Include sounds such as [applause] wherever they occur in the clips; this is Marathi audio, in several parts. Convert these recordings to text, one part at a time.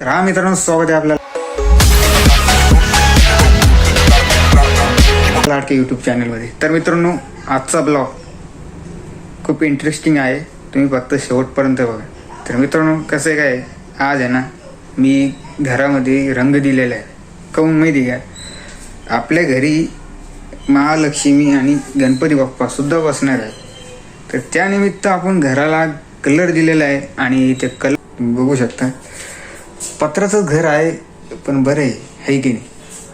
तर मित्रांनो स्वागत आहे आपल्याला. लाडके यूट्यूब चॅनलमध्ये तर मित्रांनो आजचा ब्लॉग खूप इंटरेस्टिंग आहे. तुम्ही फक्त शेवटपर्यंत बघा. तर मित्रांनो कसं आहे काय? आज आहे ना मी घरामध्ये रंग दिलेला आहे. काऊन माहिती का? आपल्या घरी महालक्ष्मी आणि गणपती बाप्पा सुद्धा बसणार आहे तर त्यानिमित्त आपण घराला कलर दिलेला आहे आणि ते कलर बघू शकता. पत्राचं घर आहे पण बरं आहे है की नाही?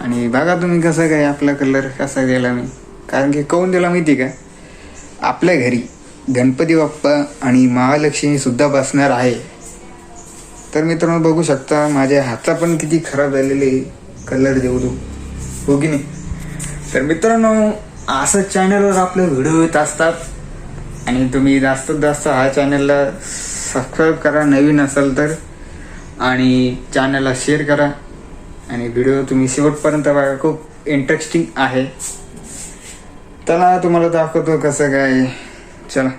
आणि बघा तुम्ही कसं काय आपला कलर कसा गेला मी. कारण की काऊन दिला माहिती का? आपल्या घरी गणपती बाप्पा आणि महालक्ष्मी सुद्धा बसणार आहे. तर मित्रांनो बघू शकता माझ्या हाता पण किती खराब झालेले कलर देऊ तू. हो की नाही? तर मित्रांनो असं चॅनलवर आपले व्हिडिओ येत असतात. आणि तुम्ही जास्तीत जास्त हा चॅनलला सबस्क्राईब करा नवीन असाल तर. आणि चॅनलला शेअर करा. आणि व्हिडिओ तुम्ही शेवटपर्यंत बघा खूप इंटरेस्टिंग आहे. चला तुम्हाला दाखवतो कसं काय. चला.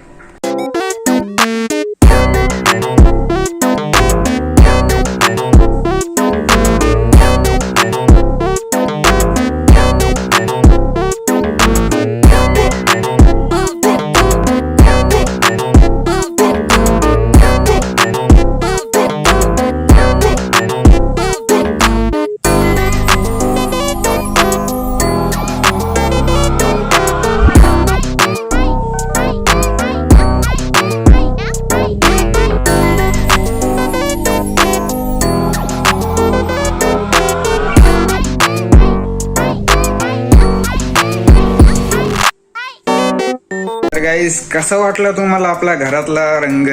गाईस कसा वाटलं तुम्हाला आपला घरातला रंग?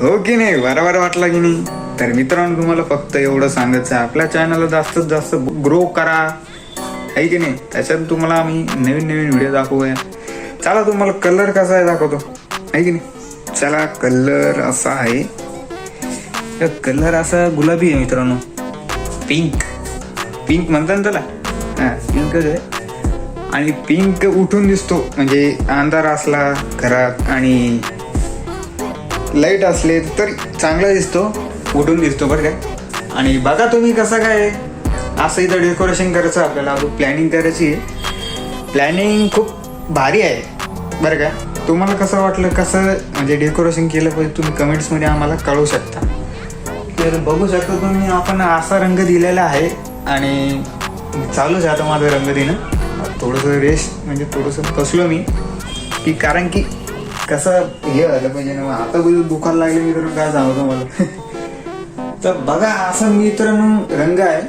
हो की नाही? बरोबर वाटला की नाही? तर मित्रांनो तुम्हाला फक्त एवढं सांगायचं आपल्या चॅनलला जास्तीत जास्त ग्रो करा. आहे की नाही? त्याच्यात तुम्हाला आम्ही नवीन नवीन व्हिडिओ दाखवूया. चला तुम्हाला कलर कसा आहे दाखवतो. आहे की नाही? चला कलर असा आहे. कलर असा गुलाबी आहे मित्रांनो. पिंक पिंक म्हणतात ना त्याला? हा पिंकच आहे. आणि पिंक उठून दिसतो. म्हणजे अंधार असला घरात आणि लाइट असले तर चांगला दिसतो. उठून दिसतो बरं काय आणि बघा तुम्ही कसं काय असं इथं डेकोरेशन करायचं आपल्याला. अजून प्लॅनिंग करायची आहे. प्लॅनिंग खूप भारी आहे. बरं का. तुम्हाला कसं वाटलं? कसं म्हणजे डेकोरेशन केलं पाहिजे तुम्ही कमेंट्समध्ये आम्हाला कळवू शकता. तर बघू शकता तुम्ही आपण असा रंग दिलेला आहे. आणि चालूच आहे आता माझं रंग देणं. थोडंसं रेस्ट म्हणजे थोडंसं फसलो मी. की कारण की कसं हे झालं पाहिजे ना आता कुठे दुखायला लागले मी तर काय सांगतो मला [laughs] तर बघा असं मित्रांनो रंग आहे.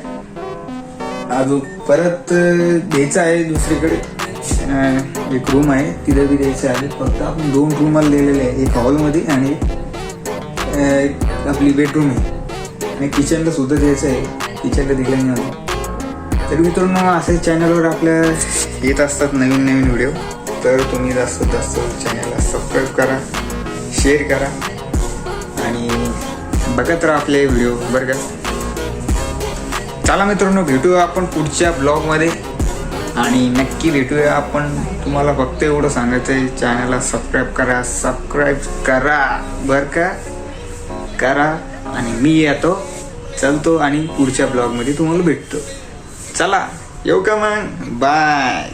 अजून परत द्यायचा आहे दुसरीकडे. एक रूम आहे तिथे बी द्यायचं आहे. फक्त आपण दोन रूमाला दिलेले आहे एक हॉलमध्ये आणि एक आपली बेडरूम आहे. आणि किचनला सुद्धा द्यायचं आहे. किचनला दिलं नाही तर मित्रांनो असे चॅनलवर आपल्या येत असतात नवीन नवीन व्हिडिओ तर तुम्ही जास्तीत जास्त चॅनलला सबस्क्राईब करा शेअर करा. आणि बघत राहा आपले व्हिडिओ बरं का? चला मित्रांनो भेटूया आपण पुढच्या ब्लॉगमध्ये आणि नक्की भेटूया आपण. तुम्हाला फक्त एवढं सांगायचं आहे चॅनलला सबस्क्राईब करा सबस्क्राईब करा बरं का? करा. आणि मी येतो चलतो आणि पुढच्या ब्लॉगमध्ये तुम्हाला भेटतो. चला. येऊ का मग? बाय